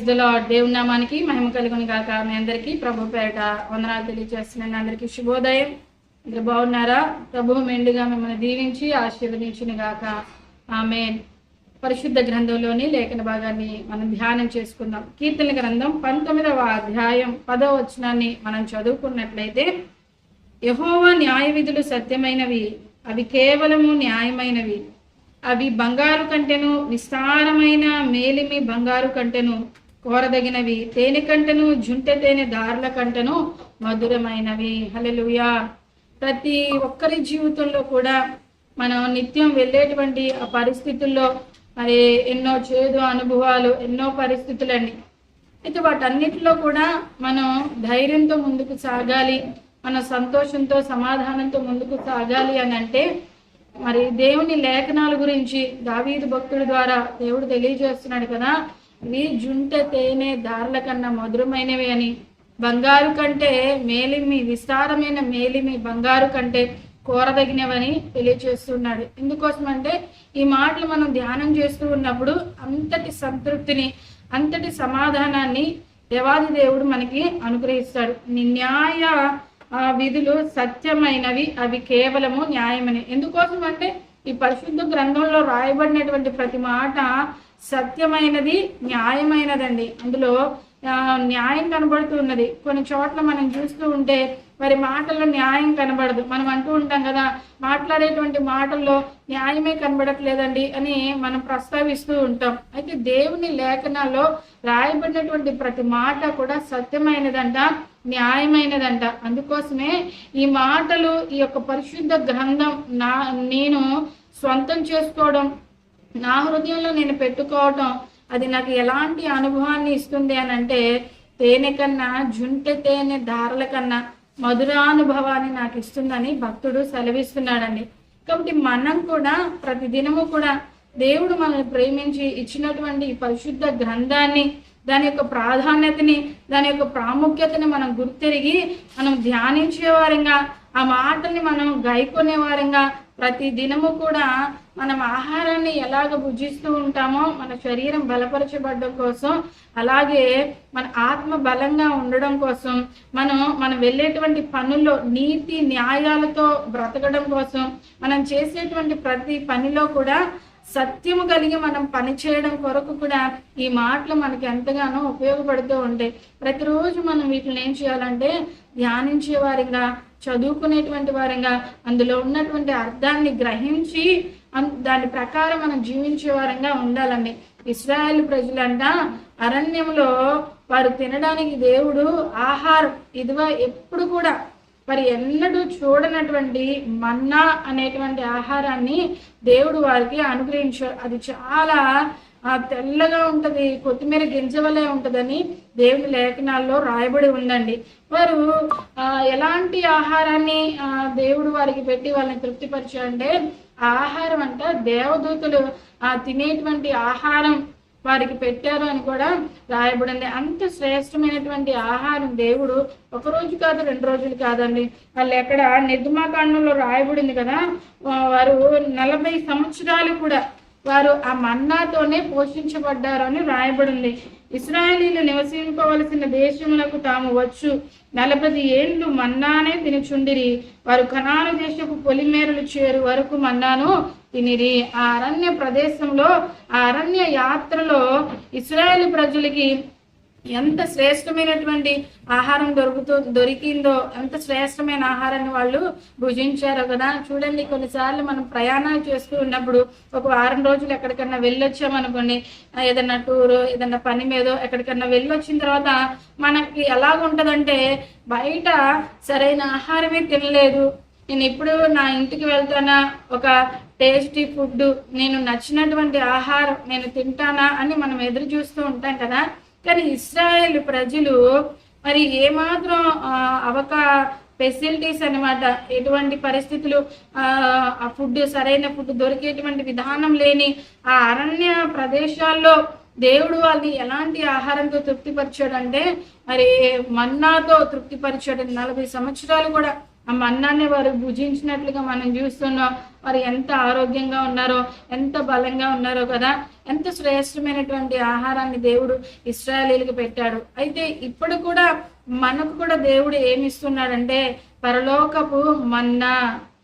Praise the lord. దేవుని నామానికి మహిమ కలుగుని కాక మీ అందరికీ ప్రభు పేరట వందనాలు తెలియజేస్తున్నాను అందరికీ శుభోదయం. అందరు బాగున్నారా? ప్రభు మెండుగా మిమ్మల్ని దీవించి ఆశీర్వదించిన గాక. ఆమె పరిశుద్ధ గ్రంథంలోని లేఖన భాగాన్ని మనం ధ్యానం చేసుకుందాం. కీర్తన గ్రంథం పంతొమ్మిదవ అధ్యాయం పదవ వచనాన్ని మనం చదువుకున్నట్లయితే యహోవా న్యాయ విధులు సత్యమైనవి అవి కేవలము న్యాయమైనవి. అవి బంగారు కంటెను విస్తారమైన మేలిమి బంగారు కంటెను కోరదగినవి. తేనె కంటను జుంటె తేనె దారుల కంటను మధురమైనవి. హలలుయా ప్రతి ఒక్కరి జీవితంలో కూడా మనం నిత్యం వెళ్ళేటువంటి ఆ పరిస్థితుల్లో మరి ఎన్నో చేదు అనుభవాలు ఎన్నో పరిస్థితులని అయితే వాటన్నిటిలో కూడా మనం ధైర్యంతో ముందుకు సాగాలి మన సంతోషంతో సమాధానంతో ముందుకు సాగాలి అని అంటే మరి దేవుని లేఖనాల గురించి దావీదు భక్తుడి ద్వారా దేవుడు తెలియజేస్తున్నాడు కదా. నీ జుంట తేనె దారుల కన్నా మధురమైనవి అని. బంగారు కంటే మేలిమి విస్తారమైన మేలిమి బంగారు కంటే కోరదగినవని తెలియచేస్తున్నాడు. ఎందుకోసం అంటే ఈ మాటలు మనం ధ్యానం చేస్తూ ఉన్నప్పుడు అంతటి సంతృప్తిని అంతటి సమాధానాన్ని దేవాది దేవుడు మనకి అనుగ్రహిస్తాడు. నీ న్యాయ ఆ, విధులు సత్యమైనవి అవి కేవలము న్యాయమని. ఎందుకోసం అంటే ఈ పరిశుద్ధ గ్రంథంలో రాయబడినటువంటి ప్రతి మాట సత్యమైనది న్యాయమైనదండి. అందులో న్యాయం కనబడుతున్నది. కొన్ని చోట్ల మనం చూస్తూ ఉంటే మరి మాటల్లో న్యాయం కనబడదు. మనం అంటూ ఉంటాం కదా మాట్లాడేటువంటి మాటల్లో న్యాయమే కనబడట్లేదండి అని మనం ప్రస్తావిస్తూ ఉంటాం. అయితే దేవుని లేఖనాల్లో రాయబడినటువంటి ప్రతి మాట కూడా సత్యమైనదంట న్యాయమైనదంట. అందుకోసమే ఈ మాటలు ఈ యొక్క పరిశుద్ధ గ్రంథం నా నేను సొంతం చేసుకోవడం నా హృదయంలో నేను పెట్టుకోవటం అది నాకు ఎలాంటి అనుభవాన్ని ఇస్తుంది అని అంటే తేనె కన్నా జుంటె తేనె దారల కన్నా మధురానుభవాన్ని నాకు ఇస్తుందని భక్తుడు సెలవిస్తున్నాడండి. కాబట్టి మనం కూడా ప్రతి దినము కూడా దేవుడు మనల్ని ప్రేమించి ఇచ్చినటువంటి ఈ పరిశుద్ధ గ్రంథాన్ని దాని యొక్క ప్రాధాన్యతని దాని యొక్క ప్రాముఖ్యతని మనం గుర్తెరిగి మనం ధ్యానించే వారంగా ఆ మాటని మనం గైకొనే వారంగా ప్రతి దినము కూడా మనం ఆహారాన్ని ఎలాగ భుజిస్తూ ఉంటామో మన శరీరం బలపరచబడడం కోసం అలాగే మన ఆత్మ బలంగా ఉండడం కోసం మనం మనం వెళ్ళేటువంటి పనుల్లో నీతి న్యాయాలతో బ్రతకడం కోసం మనం చేసేటువంటి ప్రతి పనిలో కూడా సత్యము కలిగి మనం పని చేయడం కొరకు కూడా ఈ మాటలు మనకి ఎంతగానో ఉపయోగపడుతూ ఉంటాయి. ప్రతిరోజు మనం వీటిని ఏం చేయాలంటే ధ్యానించే వారిగా చదువుకునేటువంటి వారంగా అందులో ఉన్నటువంటి అర్థాన్ని గ్రహించి అన్- దాని ప్రకారం మనం జీవించే వారంగా ఉండాలండి. ఇస్రాయేల్ ప్రజలంట అరణ్యంలో వారు తినడానికి దేవుడు ఆహారం ఇదివా ఎప్పుడు కూడా మరి ఎన్నడూ చూడనటువంటి మన్నా అనేటువంటి ఆహారాన్ని దేవుడు వారికి అనుగ్రహించారు. అది చాలా తెల్లగా ఉంటది కొత్తిమీర గింజ వలె ఉంటదని దేవుని లేఖనాల్లో రాయబడి ఉందండి. వారు ఆ, ఎలాంటి ఆహారాన్ని ఆ, దేవుడు వారికి పెట్టి వాళ్ళని తృప్తిపరిచారంటే ఆ ఆహారం అంట దేవదూతలు ఆ, తినేటువంటి ఆహారం వారికి పెట్టారు అని కూడా రాయబడింది. అంత శ్రేష్టమైనటువంటి ఆహారం దేవుడు ఒక రోజు కాదు రెండు రోజులు కాదండి. వాళ్ళు ఎక్కడ నిర్మాకాండంలో రాయబడింది కదా వారు నలభై సంవత్సరాలు కూడా వారు ఆ మన్నాతోనే పోషించబడ్డారు అని రాయబడింది. ఇస్రాయలీలు నివసింపవలసిన దేశములకు తాము వచ్చు. నలభై ఏండ్లు మన్నానే తినుచుండిరి. వారు కనాను దేశపు పొలిమేరలు చేరు వరకు మన్నాను తినిరి. ఆ అరణ్య ప్రదేశంలో ఆ అరణ్య యాత్రలో ఇస్రాయేల్ ప్రజలకి ఎంత శ్రేష్టమైనటువంటి ఆహారం దొరుకుతూ దొరికిందో ఎంత శ్రేష్టమైన ఆహారాన్ని వాళ్ళు భుజించారో కదా. చూడండి కొన్నిసార్లు మనం ప్రయాణాలు చేస్తూ ఉన్నప్పుడు ఒక వారం రోజులు ఎక్కడికన్నా వెళ్ళొచ్చామనుకోండి అనుకోండి ఏదన్నా టూర్ ఏదన్నా పని మీదో ఎక్కడికన్నా వెళ్ళొచ్చిన తర్వాత మనకి ఎలాగుంటదంటే బయట సరైన ఆహారమే తినలేదు. నేను ఇప్పుడు నా ఇంటికి వెళ్తానా? ఒక టేస్టీ ఫుడ్ నేను నచ్చినటువంటి ఆహారం నేను తింటానా అని మనం ఎదురు చూస్తూ ఉంటాం కదా? కానీ ఇస్రాయేల్ ప్రజలు మరి ఏమాత్రం ఆ, అవక ఫెసిలిటీస్ అన్నమాట ఎటువంటి పరిస్థితులు ఆ ఆ ఫుడ్ సరైన ఫుడ్ దొరికేటువంటి విధానం లేని ఆ అరణ్య ప్రదేశాల్లో దేవుడు వాళ్ళని ఎలాంటి ఆహారంతో తృప్తిపరిచాడంటే మరి మన్నాతో తృప్తిపరిచాడు నలభై సంవత్సరాలు కూడా. ఆ మన్నాన్ని వారు భుజించినట్లుగా మనం చూస్తున్నాం. వారు ఎంత ఆరోగ్యంగా ఉన్నారో ఎంత బలంగా ఉన్నారో కదా? ఎంత శ్రేష్టమైనటువంటి ఆహారాన్ని దేవుడు ఇస్రాయలీలకు పెట్టాడు. అయితే ఇప్పుడు కూడా మనకు కూడా దేవుడు ఏమి ఇస్తున్నాడంటే పరలోకపు మన్నా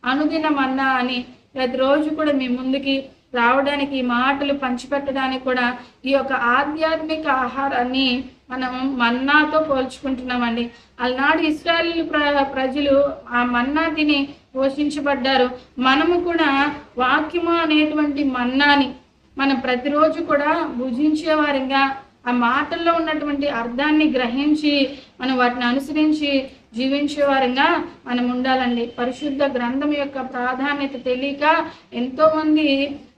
అనుదిన మన్నా అని ప్రతిరోజు కూడా మీ ముందుకి రావడానికి ఈ మాటలు పంచిపెట్టడానికి కూడా ఈ యొక్క ఆధ్యాత్మిక ఆహారాన్ని మనం మన్నాతో పోల్చుకుంటున్నామండి. అలనాడు ఇస్రాయల్ ప్ర ప్రజలు ఆ మన్నా తిని పోషించబడ్డారు. మనము కూడా వాక్యము అనేటువంటి మన్నాని మనం ప్రతిరోజు కూడా భుజించేవారిగా ఆ మాటల్లో ఉన్నటువంటి అర్థాన్ని గ్రహించి మనం వాటిని అనుసరించి జీవించేవారంగా మనం ఉండాలండి. పరిశుద్ధ గ్రంథం యొక్క ప్రాధాన్యత తెలియక ఎంతోమంది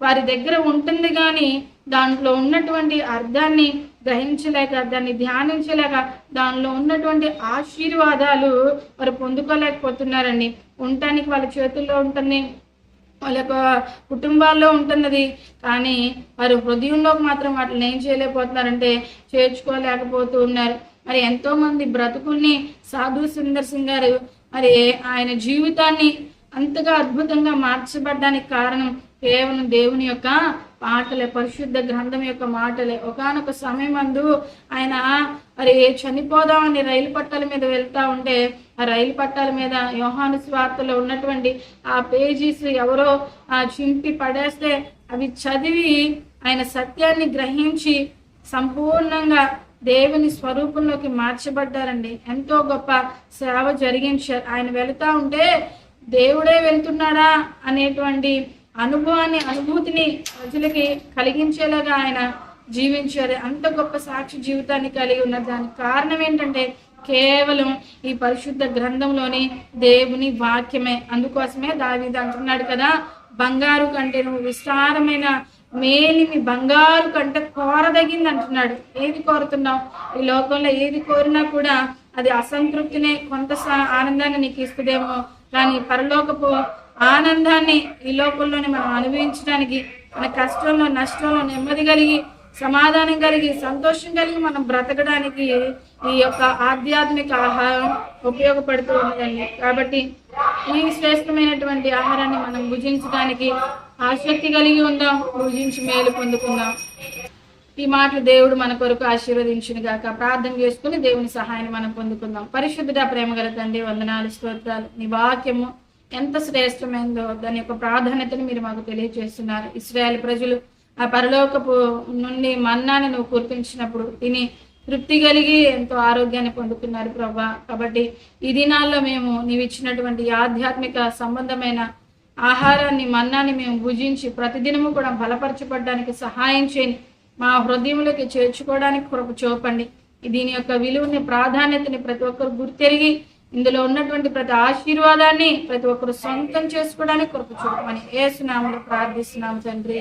వారి దగ్గర ఉంటుంది కానీ దాంట్లో ఉన్నటువంటి అర్థాన్ని గ్రహించలేక దాన్ని ధ్యానించలేక దానిలో ఉన్నటువంటి ఆశీర్వాదాలు వారు పొందుకోలేకపోతున్నారండి. ఉండటానికి వాళ్ళ చేతుల్లో ఉంటుంది వాళ్ళ యొక్క కుటుంబాల్లో ఉంటున్నది. కానీ వారు హృదయంలోకి మాత్రం వాటిని ఏం చేయలేకపోతున్నారంటే చేర్చుకోలేకపోతూ ఉన్నారు. మరి ఎంతో మంది బ్రతుకుల్ని సాధు సుందర్ సింగ్ గారు మరి ఆయన జీవితాన్ని అంతగా అద్భుతంగా మార్చబడ్డానికి కారణం కేవలం దేవుని యొక్క పాటలే పరిశుద్ధ గ్రంథం యొక్క మాటలే. ఒకనొక సమయం అందు ఆయన మరి చనిపోదామని రైలు పట్టాల మీద వెళ్తా ఉంటే ఆ రైలు పట్టాల మీద యోహాను స్వార్తలో ఉన్నటువంటి ఆ పేజీస్ ఎవరో ఆ చింపి పడేస్తే అవి చదివి ఆయన సత్యాన్ని గ్రహించి సంపూర్ణంగా దేవుని స్వరూపంలోకి మార్చబడ్డారండి. ఎంతో గొప్ప సేవ జరిగించారు ఆయన వెళుతా ఉంటే దేవుడే వెళ్తున్నాడా అనేటువంటి అనుభవాన్ని అనుభూతిని ప్రజలకి కలిగించేలాగా ఆయన జీవించారు. అంత గొప్ప సాక్షి జీవితాన్ని కలిగి ఉన్న దానికి కారణం ఏంటంటే కేవలం ఈ పరిశుద్ధ గ్రంథంలోని దేవుని వాక్యమే. అందుకోసమే దావీదు అంటున్నాడు కదా బంగారు కంటే నువ్వు విస్తారమైన మేలిమి బంగారు కంటే కోరదగింది అంటున్నాడు ఏది కోరుతున్నావు? ఈ లోకంలో ఏది కోరినా కూడా అది అసంతృప్తినే కొంత ఆనందాన్ని నీకు ఇస్తుందేమో. కానీ పరలోకపు ఆనందాన్ని ఈ లోకంలోనే మనం అనుభవించడానికి మన కష్టంలో నష్టంలో నెమ్మది కలిగి సమాధానం కలిగి సంతోషం కలిగి మనం బ్రతకడానికి ఈ యొక్క ఆధ్యాత్మిక ఆహారం ఉపయోగపడుతూ ఉన్నదండి. కాబట్టి ఈ శ్రేష్టమైనటువంటి ఆహారాన్ని మనం భుజించడానికి ఆసక్తి కలిగి ఉందాం భుజించి మేలు పొందుకుందాం. ఈ మాటలు దేవుడు మన కొరకు ఆశీర్వదించిన గాక. ప్రార్థన చేసుకుని దేవుని సహాయాన్ని మనం పొందుకుందాం. పరిశుద్ధుడ ప్రేమ గల తండ్రి వందనాలు స్తోత్రాలు. నీ వాక్యము ఎంత శ్రేష్టమైందో దాని యొక్క ప్రాధాన్యతను మీరు మాకు తెలియజేస్తున్నారు. ఇస్రాయేల్ ప్రజలు ఆ పరలోకపు నుండి మన్నాని నువ్వు కురిపించినప్పుడు తిని తృప్తి కలిగి ఎంతో ఆరోగ్యాన్ని పొందుతున్నారు ప్రభా. కాబట్టి ఈ దినాల్లో మేము నీవు ఇచ్చినటువంటి ఆధ్యాత్మిక సంబంధమైన ఆహారాన్ని మన్నాన్ని మేము భుజించి ప్రతిదినము కూడా బలపరచబడడానికి సహాయం చేయండి మా హృదయంలోకి చేర్చుకోవడానికి కృప చూపండి. దీని యొక్క విలువని ప్రాధాన్యతని ప్రతి ఒక్కరు గుర్తెరిగి ఇందులో ఉన్నటువంటి ప్రతి ఆశీర్వాదాన్ని ప్రతి ఒక్కరు సొంతం చేసుకోవడానికి కృప చూపమని ఏసునామలో ప్రార్థిస్తున్నాం తండ్రి.